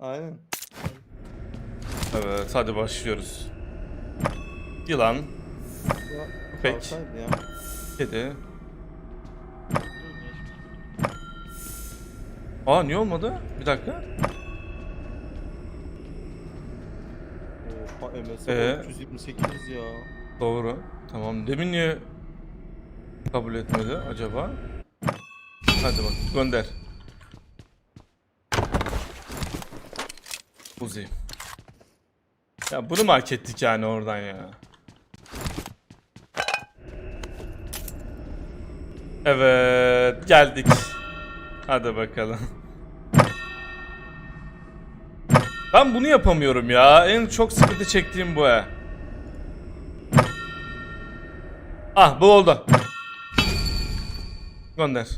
Aynen. Evet hadi başlıyoruz. Yılan, Ya, Peki. kalsaydı ya. kedi. Aa niye olmadı? Bir dakika. Oha MS Ee? 328 ya. Doğru. Tamam. Demin niye kabul etmedi acaba? Hadi bak gönder. Uzi. Ya bunu mu hak ettik yani oradan ya? Evet geldik. Hadi bakalım. Ben bunu yapamıyorum ya. En çok sıkıntı çektiğim bu he. Ah bu oldu. Gönder.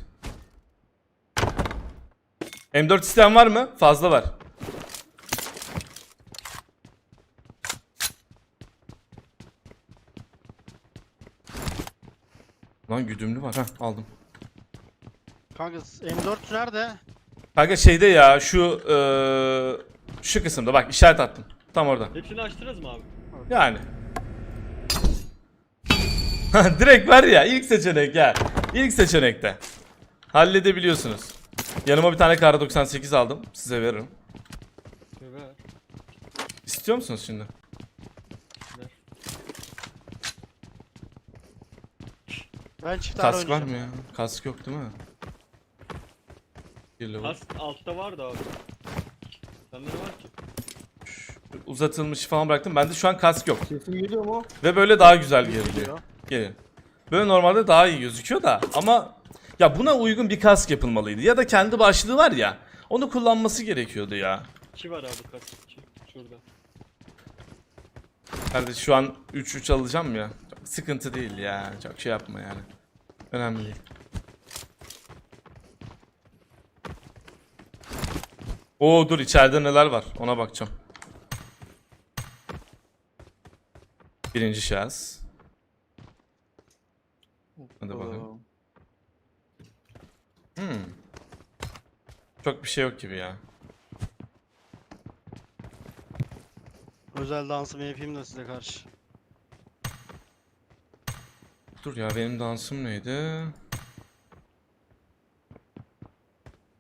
M4 isteyen var mı? Fazla var. Lan güdümlü var. Heh aldım. Kanka M4 nerede? Kanka şeyde ya şu eee, şu kısımda bak işaret attım. Tam orada. Hepsini açtınız mı abi? Yani. Direkt ver ya ilk seçenek ya. İlk seçenekte. Halledebiliyorsunuz. Yanıma bir tane kar 98 aldım. Size veririm. Evet. İstiyor musunuz şimdi? Ben çift Kask var oynayacağım. mı ya? Kask yok değil mi? Bir level. Kas altta vardı abi. Sende ne var ki? Uzatılmış falan bıraktım. Bende şu an kask yok. Sesim geliyor mu? Ve böyle daha güzel. Geliyor. Gelin. Böyle normalde daha iyi gözüküyor da ama ya buna uygun bir kask yapılmalıydı. Ya da kendi başlığı var ya. Onu kullanması gerekiyordu ya. İki var abi kas. İki. Şurada. Kardeş şu an 3-3 alacağım ya. Çok sıkıntı değil ya. Çok şey yapma yani. Önemli değil. Oo dur içeride neler var ona bakacağım. Birinci şahıs. Hadi bakalım. Hmm. Çok bir şey yok gibi ya. Özel dansımı yapayım da size karşı. Dur ya benim dansım neydi?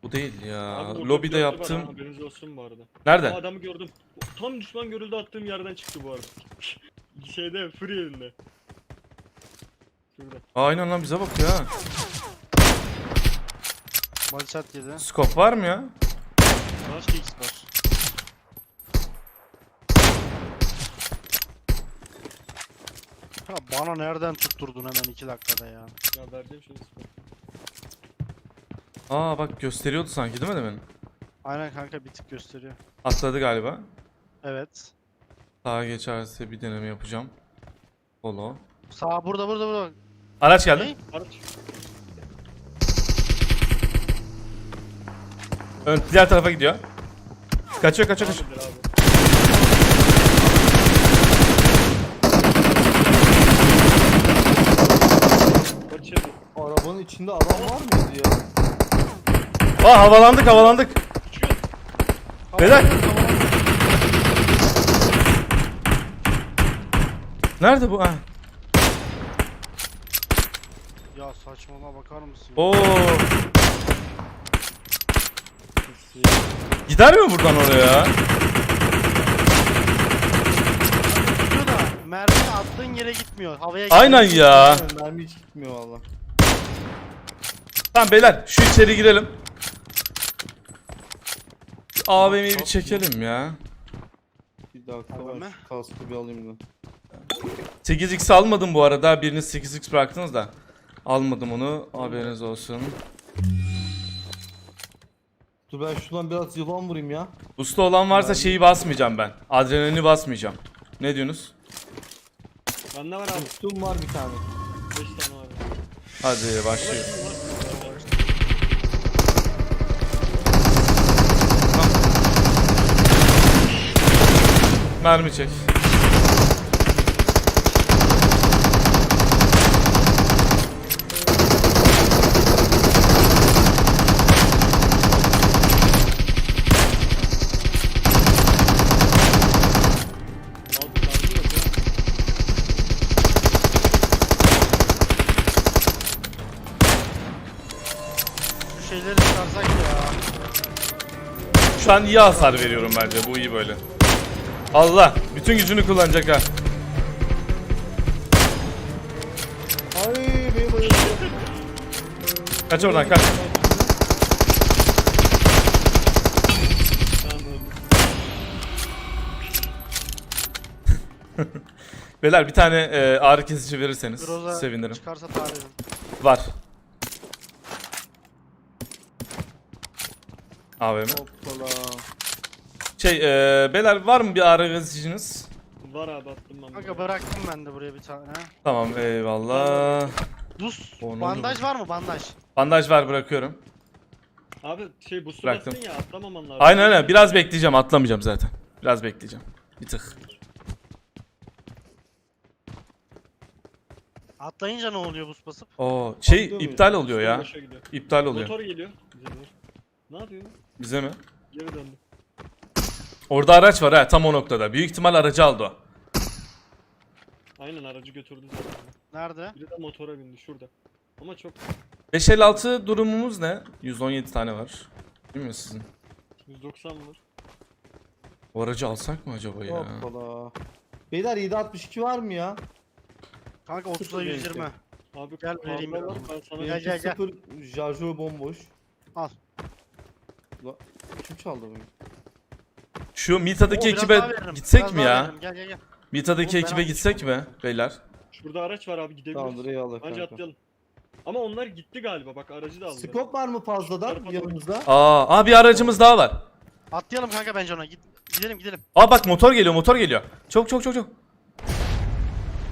Bu değil ya. Abi burada Lobide bir dörtlü var yaptım. ha, Haberiniz olsun bu arada. Nerede? O adamı gördüm. Tam düşman görüldü attığım yerden çıktı bu arada. Şeyde free elinde. Şurada. Aynen lan bize bak ya. Body shot yedi. Scope var mı ya? Başka X var. Bana nereden tutturdun hemen 2 dakikada ya. Ya vereceğim şimdi sıkıntı. Aa bak gösteriyordu sanki değil mi demin? Aynen kanka bir tık gösteriyor. Atladı galiba. Evet. Sağa geçerse bir deneme yapacağım. Polo. Sağ burada burada burada. Araç geldi. Ne? Araç. Ön diğer tarafa gidiyor. Kaçıyor kaçıyor kaçıyor. Tamamdır abi. İçinde adam var mıydı ya? Aa havalandık havalandık. Beyler. Nerede bu? Ha. Ya saçmalama bakar mısın? Oo. Gider mi buradan oraya? Gidiyor da mermi attığın yere gitmiyor. Havaya gidiyor. Aynen ya. Mermi hiç gitmiyor valla. Tamam beyler şu içeri girelim. AVM'yi bir çekelim ya. Bir dakika mi? şu kaskı bir alayım da. 8x almadım bu arada. Biriniz 8x bıraktınız da. Almadım onu. Haberiniz olsun. Dur ben şuradan biraz yılan vurayım ya. Usta olan varsa şeyi basmayacağım ben. Adrenalini basmayacağım. Ne diyorsunuz? Bende var abi. Üstüm var bir tane. 5 tane var. Hadi başlıyoruz. Mermi çek. Şu an iyi hasar veriyorum bence. Bu iyi böyle. Allah. Bütün gücünü kullanacak ha. Ay beni bayıldı. Kaç oradan kaç. Beyler bir tane e, ağrı kesici verirseniz Groza sevinirim. çıkarsa. Var. AVM. Hoppala. Şey e, beyler var mı bir ağrı kesiciniz? Var abi attım ben. Kanka buraya. bıraktım ben de buraya bir tane. Tamam eyvallah. Buz. O ne Bandaj var mı bandaj? Bandaj var bırakıyorum. Abi şey bu su Bıraktım. bastın ya atlamaman lazım. Aynen öyle. Biraz bekleyeceğim. Atlamayacağım zaten. Biraz bekleyeceğim. Bir tık. Atlayınca ne oluyor buz basıp? Oo, şey Atlıyor muyuz? iptal oluyor ya. Gidiyor. İptal oluyor. Motor geliyor. Bize doğru. Ne yapıyor? Bize mi? Geri döndü. Orada araç var ha tam o noktada. Büyük ihtimal aracı aldı o. Aynen aracı götürdü zaten. Nerede? Biri de motora bindi şurada. Ama çok 556 durumumuz ne? 117 tane var. Değil mi sizin? 190 var. O aracı alsak mı acaba ya? Hoppala. Beyler 762 var mı ya? Kanka 30'a 120. Abi Gel vereyim var, Ben sana Gel, gel, gel. 0 şarjör bomboş. Al. La, kim çaldı bunu? Şu Mita'daki Oo, biraz ekibe daha veririm, gitsek biraz mi daha ya? veririm. Gel gel gel. Mita'daki Oğlum ben ekibe gitsek mi beyler? Şurada araç var abi gidebiliriz. Tamamdır eyvallah Bence kanka. atlayalım. Ama onlar gitti galiba bak aracı da aldı. Skop var mı fazladan Tarafa doğru. yanımızda? Aa, aa bir aracımız daha var. Atlayalım kanka bence ona. Git, gidelim gidelim. Aa bak motor geliyor motor geliyor. Çok çok çok çok.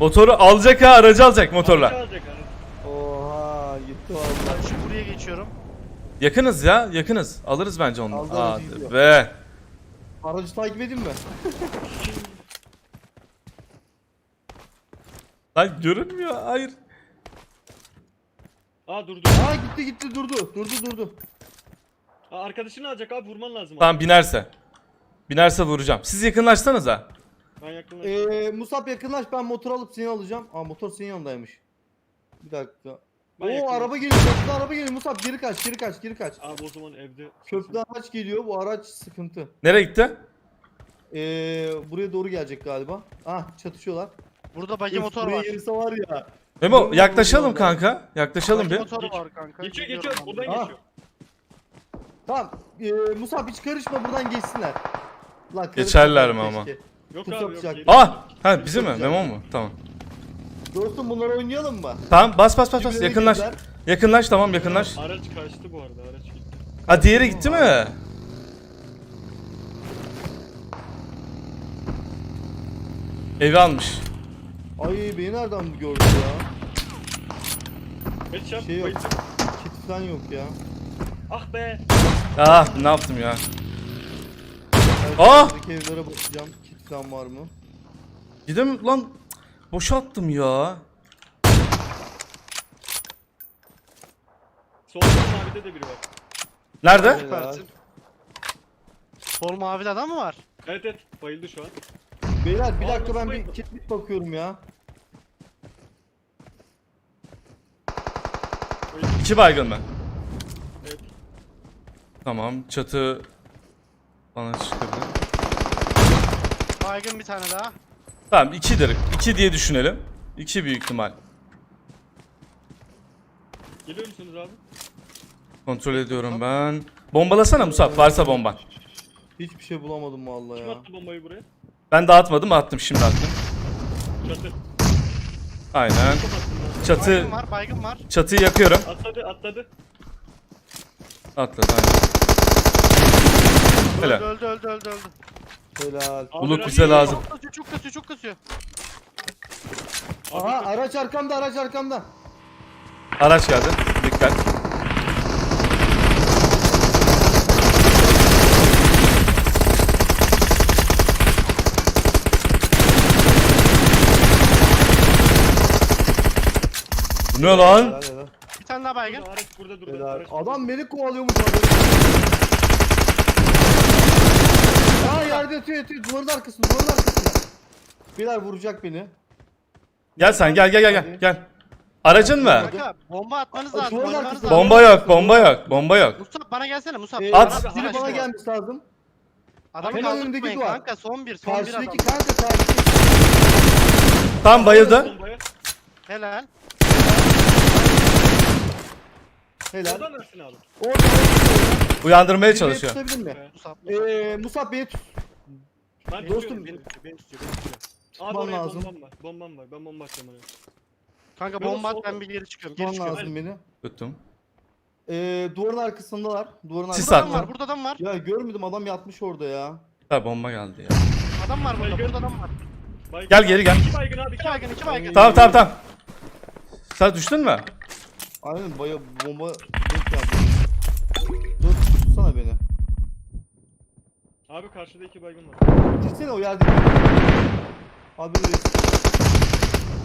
Motoru alacak ha aracı alacak Aracı motorla. alacak aracı. Oha gitti vallahi. Ben şu buraya geçiyorum. Yakınız ya yakınız. Alırız bence onu. Aldı, aracı Hadi gidiyor. be. Aracı takip edeyim mi? Lan görünmüyor hayır. Aa durdu. Aa gitti gitti durdu. Durdu durdu. Aa, arkadaşını alacak abi vurman lazım. Tamam binerse. Binerse vuracağım. Siz yakınlaşsanız ha. Ben yakınlaştım. Ee, Musab yakınlaş ben motor alıp seni alacağım. Aa motor senin yanındaymış. Bir dakika. Ben Oo araba geliyor. Köprüde araba geliyor. Musab geri kaç geri kaç geri kaç. Abi o zaman evde. Köprüde araç geliyor. Bu araç sıkıntı. Nereye gitti? Ee, buraya doğru gelecek galiba. Ah çatışıyorlar. Burada bagi Öf, motor buraya var. gelirse var ya. Memo yaklaşalım kanka. Yaklaşalım Bagi bir. motor var kanka. Geçiyor geçiyor ben de. buradan Ah. geçiyor. Tamam. Ee, Musab hiç karışma buradan geçsinler. Lan, Geçerler mi ama? keşke. Yok abi yok. Ah! Ha bizim mi? Memo mu? Tamam. Dostum bunları oynayalım mı? Tamam bas bas bas bas Birbirine yakınlaş. girdiler. Yakınlaş tamam yakınlaş. Araç kaçtı bu arada araç gitti. Ha diğeri gitti mi? Evi almış. Ay beni nereden gördü ya? Headshot Şey yok. Kit falan yok ya. Ah be. Ah ne yaptım ya? Ben Ah! şuradaki evlere bakacağım. Kit falan var mı? Gidem lan boşalttım ya. Solda mavide de biri var. Nerede? Süpersin. Sol mavide adam mı var? Evet evet bayıldı şu an. Beyler bir Aa, dakika ben bir bayıldı? kit bakıyorum ya. İki baygın mı? Evet. Tamam çatı bana çıktı. Baygın bir tane daha. Tamam ikidir. İki diye düşünelim. İki büyük ihtimal. Geliyor musunuz abi? Kontrol ediyorum ben. Bombalasana Musab varsa bomban. Hiçbir şey bulamadım vallahi Kim ya. attı bombayı buraya? Ben dağıtmadım attım şimdi attım. Çatı. Aynen. Çok attım ben. Çatı Baygın var baygın var. çatıyı yakıyorum. Atladı atladı. Atladı aynen. Öldü Helal. öldü öldü öldü öldü. Helal. Bulut bize lazım. Çok kasıyor çok kasıyor çok kasıyor. Aha araç arkamda araç arkamda. Araç geldi. Dikkat. Bu ne lan? Helal helal. Bir tane daha baygın. Araç burada. Helal. Araç Adam beni kovalıyormuş abi. Aa yerde yatıyor yatıyor duvarın arkasında duvarın arkasında. Beyler vuracak beni. Gel sen gel gel gel gel. Gel. Aracın mı? Kanka bomba atmanız lazım. duvarın arkasında. lazım. Bomba yok, bomba yok, bomba yok. Musab bana gelsene Musab. Ee, At. biri bana gelmiş lazım. Adamı Hemen kaldırmayın önündeki duvar. kanka son bir son bir adam. Karşıdaki kanka karşıdaki. Tam bayıldı. Helal. Helal. Oradan versin abi. Orada. Uyandırmaya Beni çalışıyor. tutabilir mi? Ee, Musab, Musab. Eee Musab beni tut. Ben dostum, beni tutuyor, beni tutuyor, beni tutuyor. Abi Tutman oraya lazım. bombam var. Bombam var. Ben bomba atacağım oraya. Kanka bomba at sol- ben bir geri çıkıyorum. Geri Tutman çıkıyorum. lazım beni. Tuttum. Eee duvarın arkasındalar. Duvarın Sis Burada arkasında. adam var, burada adam var. Ya görmedim adam yatmış orada ya. Ha bomba geldi ya. Adam var burada, burada adam var. Baygın. Gel geri gel. İki baygın abi. İki baygın, iki baygın. Tamam tamam tamam. Sen düştün mü? Aynen baya bomba denk geldi. Dur tutsana beni. Abi karşıda iki baygın var. Gitsene o yerde. Abi.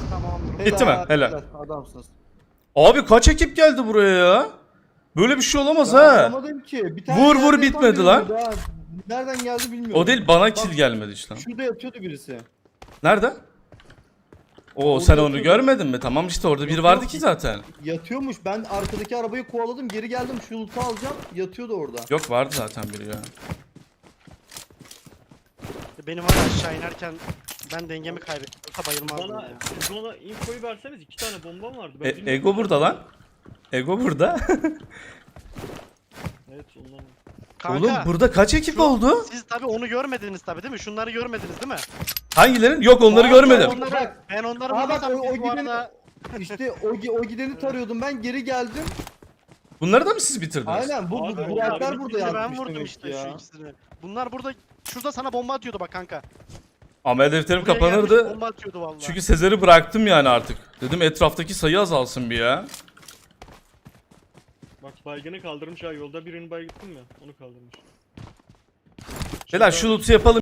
Tamamdır. Bitti mi? Helal. Adamsınız. Abi kaç ekip geldi buraya ya? Böyle bir şey olamaz Ya ha. anlamadım ki. Bir tane Vur, vur, bitmedi lan. ha. Nereden geldi bilmiyorum. O değil bana Bak, kill gelmedi işte. Şurada yatıyordu birisi. Nerede? Oo Orada sen onu görmedin mi? Tamam işte orada biri Yok, vardı yok. ki zaten. Yatıyormuş. Ben arkadaki arabayı kovaladım. Geri geldim. Şu loot'u alacağım. Yatıyordu orada. Yok vardı zaten biri ya. Benim var ya aşağı inerken ben dengemi kaybettim. Yoksa bayılmazdım Bana, ya. bana infoyu verseniz iki tane bombam vardı. Ben E- bilmiyorum. Ego burada lan. Ego burada. Evet ondan. Kanka, Oğlum burada kaç ekip şu- oldu? Siz tabi onu görmediniz tabi değil mi? Şunları görmediniz değil mi? Hangilerin? Yok onları Aa, görmedim. ben Onları, Bak. ben onları Aa, bak, o- o bu gideni- arada... İşte o, gi- o gideni tarıyordum ben. Geri geldim. Bunları da mı siz bitirdiniz? Aynen bu, bu Abi, Buraklar abi, burada İkisini ben vurdum demek işte ki şu ya. ikisini. Bunlar burada şurada sana bomba atıyordu bak kanka. Amel defterim Buraya gelmiş, kapanırdı. Bomba atıyordu vallahi. Çünkü Sezer'i bıraktım yani artık. Dedim etraftaki sayı azalsın bir ya. Bak baygını kaldırmış ha yolda birini baygıttım ya onu kaldırmış. Beyler şu loot'u yapalım.